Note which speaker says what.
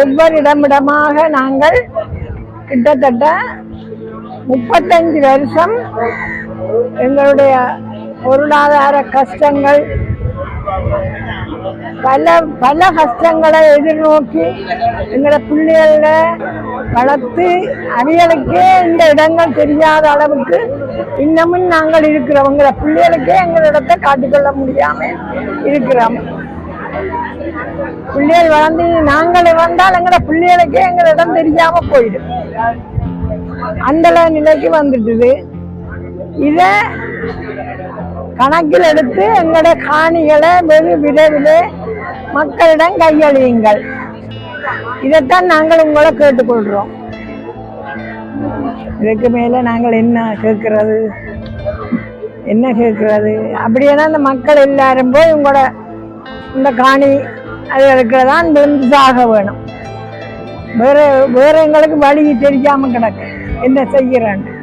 Speaker 1: ஒவ்வொரு இடமிடமாக நாங்கள் கிட்டத்தட்ட முப்பத்தஞ்சு வருஷம் எங்களுடைய பொருளாதார கஷ்டங்கள் பல பல கஷ்டங்களை எதிர்நோக்கி எங்களோட பிள்ளைகள வளர்த்து அவைகளுக்கே இந்த இடங்கள் தெரியாத அளவுக்கு இன்னமும் நாங்கள் இருக்கிறோம். எங்களோட பிள்ளைகளுக்கே எங்களிடத்தை காட்டிக்கொள்ள முடியாம இருக்கிறோம். பிள்ளைகள் வளர்ந்து நாங்கள் வந்தால் எங்களோட பிள்ளைகளுக்கே எங்களிடம் தெரியாம போயிடும். அந்த நிலைக்கு வந்துட்டுது. இத கணக்கில் எடுத்து எங்களோட காணிகளை வெகு விரைவிலே மக்களிடம் கையளியுங்கள். இதைத்தான் நாங்கள் உங்களை கேட்டுக்கொள்கிறோம். இதுக்கு மேலே நாங்கள் என்ன கேட்கறது? என்ன கேட்கறது? அப்படின்னா இந்த மக்கள் எல்லாரும் போய் உங்களோட இந்த காணி அது இருக்கிறதான் விழுந்து சாக வேணும். வேற வேற எங்களுக்கு வழி தெரியாம கிடக்கு. என்ன செய்யறான்னு.